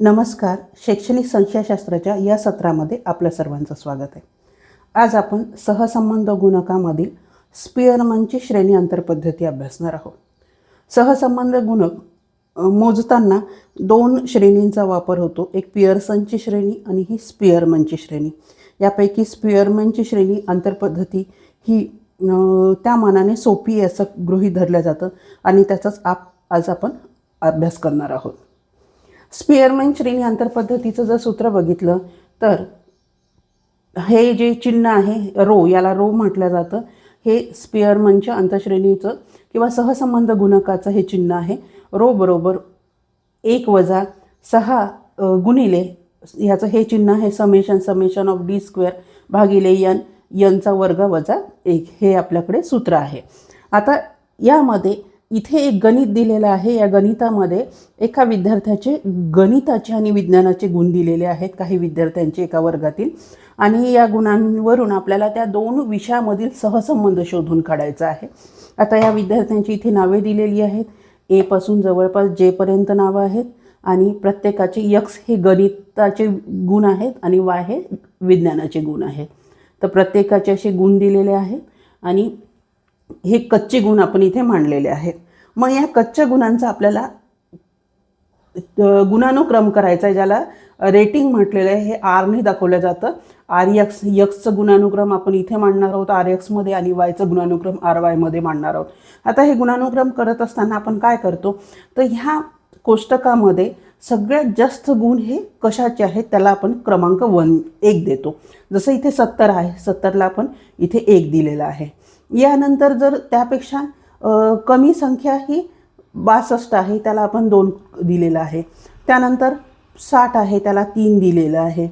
नमस्कार. शैक्षणिक संख्याशास्त्राच्या या सत्रामध्ये आपल्या सर्वांचं स्वागत आहे. आज आपण सहसंबंध गुणकामधील स्पिअरमनची श्रेणी अंतरपद्धती अभ्यासणार आहोत. सहसंबंध गुणक मोजताना दोन श्रेणींचा वापर होतो. एक पिअर्सनची श्रेणी आणि ही स्पिअरमनची श्रेणी. यापैकी स्पिअरमनची श्रेणी अंतरपद्धती ही त्या मानाने सोपी आहे असं गृहीत धरलं जातं आणि त्याचाच आप आज आपण अभ्यास करणार आहोत. स्पिअरमॅन श्रेणी आंतरपद्धतीचं जर सूत्र बघितलं तर हे जे चिन्ह आहे रो याला रो म्हटलं जातं. हे स्पिअरमनच्या अंतश्रेणीचं किंवा सहसंबंध गुणकाचं हे चिन्ह आहे. रो बरोबर एक वजा सहा गुणिले ह्याचं हे चिन्ह आहे summation summation of D square भागिले यन यनचा वर्ग वजा एक. हे आपल्याकडे सूत्र आहे. आता यामध्ये इथे एक गणित दिलेलं आहे. या गणितामध्ये एका विद्यार्थ्याचे गणिताचे आणि विज्ञानाचे गुण दिलेले आहेत काही विद्यार्थ्यांचे एका वर्गातील. आणि या गुणांवरून आपल्याला त्या दोन विषयामधील सहसंबंध शोधून काढायचा आहे. आता या विद्यार्थ्यांची इथे नावे दिलेली आहेत. एपासून जवळपास जेपर्यंत नावं आहेत. आणि प्रत्येकाचे यक्स हे गणिताचे गुण आहेत आणि वाय हे विज्ञानाचे गुण आहेत. तर प्रत्येकाचे असे गुण दिलेले आहेत. आणि हे कच्चे गुण आपण इथे मांडलेले आहेत. मग या कच्च्या गुणांचा आपल्याला गुणानुक्रम करायचा आहे ज्याला रेटिंग म्हटलेलं आहे हे आरने दाखवलं जातं. आर यक्स यक्सचं गुणानुक्रम आपण इथे मांडणार आहोत. आर एक्समध्ये आणि वायचं गुणानुक्रम आर वायमध्ये मांडणार आहोत. आता हे गुणानुक्रम करत असताना आपण काय करतो? तर ह्या कोष्टकामध्ये सगळ्यात जास्त गुण हे कशाचे आहेत? त्याला आपण क्रमांक वन एक देतो. जसं इथे सत्तर आहे सत्तरला आपण इथे एक दिलेला आहे. यानंतर जर त्यापेक्षा कमी संख्या ही बासष्ट आहे त्याला आपण दोन दिलेलं आहे. त्यानंतर साठ आहे त्याला तीन दिलेलं आहे.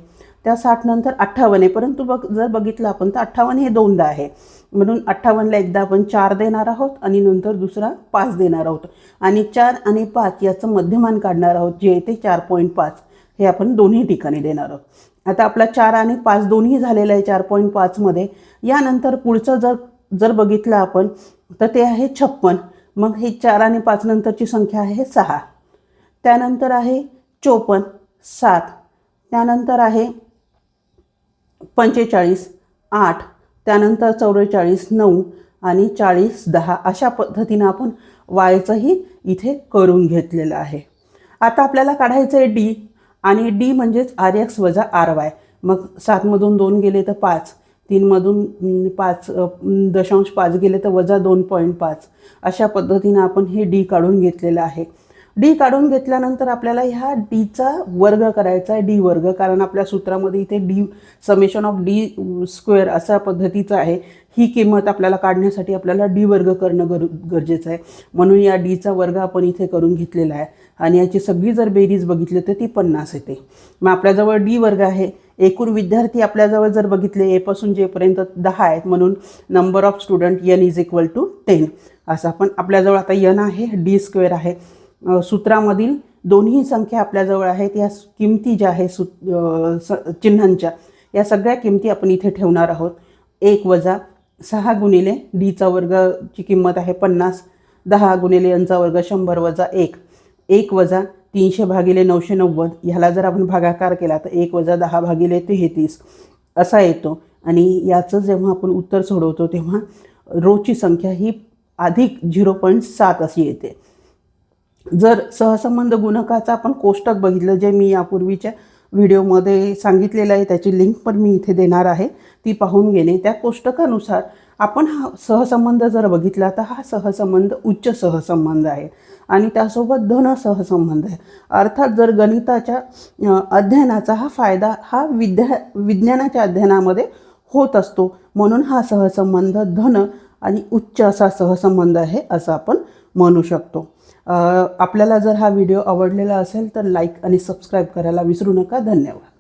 त्या साठनंतर अठ्ठावन्न आहे. परंतु बघ जर बघितलं आपण तर अठ्ठावन्न हे दोनदा आहे. म्हणून अठ्ठावन्नला एकदा आपण चार देणार आहोत आणि नंतर दुसरा पाच देणार आहोत. आणि चार आणि पाच याचं मध्यमान काढणार आहोत जे येते चार पॉईंट पाच. हे आपण दोन्ही ठिकाणी देणार आहोत. आता आपला चार आणि पाच दोन्ही झालेलं आहे चार पॉईंट पाचमध्ये यानंतर पुढचं जर जर बघितलं आपण तर ते आहे छप्पन. मग हे चार आणि पाच नंतरची संख्या आहे सहा. त्यानंतर आहे चोपन्न सात. त्यानंतर आहे पंचेचाळीस आठ. त्यानंतर चौवेचाळीस नऊ आणि चाळीस दहा अशा पद्धतीनं आपण वायचंही इथे करून घेतलेलं आहे. आता आपल्याला काढायचं आहे डी आणि डी म्हणजेच आर एक्स वजा आर वाय मग सातमधून दोन गेले तर पाच तीनमधून पाच दशांश पाच गेले तर वजा दोन पॉईंट पाच. अशा पद्धतीनं आपण हे डी काढून घेतलेलं आहे. डी काढून घेतल्यानंतर आपल्याला ह्या डीचा वर्ग करायचा आहे डी वर्ग. कारण आपल्या सूत्रामध्ये इथे D summation of D square अशा पद्धतीचं आहे. ही किंमत आपल्याला काढण्यासाठी आपल्याला डी वर्ग करणं गर गरजेचं आहे. म्हणून या डीचा वर्ग आपण इथे करून घेतलेला आहे. आणि याची सगळी जर बेरीज बघितली तर ती पन्नास येते. मग आपल्याजवळ डी वर्ग आहे. एकूण विद्यार्थी आपल्याजवळ जर बघितले एपासून जेपर्यंत दहा आहेत म्हणून number of student n is equal to ten असं आपण आपल्याजवळ आता यन आहे डी स्क्वेअर आहे. सूत्रामधील दोन्ही संख्या आपल्याजवळ आहेत. या किमती ज्या आहे सु स चिन्हांच्या या सगळ्या किमती आपण इथे ठेवणार आहोत. एक वजा सहा गुणिले डीचा वर्गची किंमत आहे पन्नास. दहा गुणिले यांचा वर्ग शंभर वजा एक. एक वजा तीनशे भागिले नऊशे नव्वद. ह्याला जर आपण भागाकार केला तर एक वजा दहा भागिले तेहतीस. असा येतो. आणि याचं जेव्हा आपण उत्तर सोडवतो तेव्हा रोची संख्या ही अधिक झिरो पॉईंट सात अशी येते. जर सहसंबंध गुणकाचं आपण कोष्टक बघितलं जे मी यापूर्वीच्या व्हिडिओमध्ये सांगितलेलं आहे त्याची लिंक पण मी इथे देणार आहे ती पाहून घेणे. त्या कोष्टकानुसार आपण हा सहसंबंध जर बघितला तर हा सहसंबंध उच्च सहसंबंध आहे आणि त्यासोबत धन सहसंबंध आहे. अर्थात जर गणिताच्या अध्ययनाचा हा फायदा हा विद्या विज्ञानाच्या अध्ययनामध्ये होत असतो म्हणून हा सहसंबंध धन आणि उच्च असा सहसंबंध आहे असं आपण म्हणू शकतो. आपल्याला जर हा व्हिडिओ आवडलेला असेल तर लाईक आणि सबस्क्राईब करायला विसरू नका. धन्यवाद.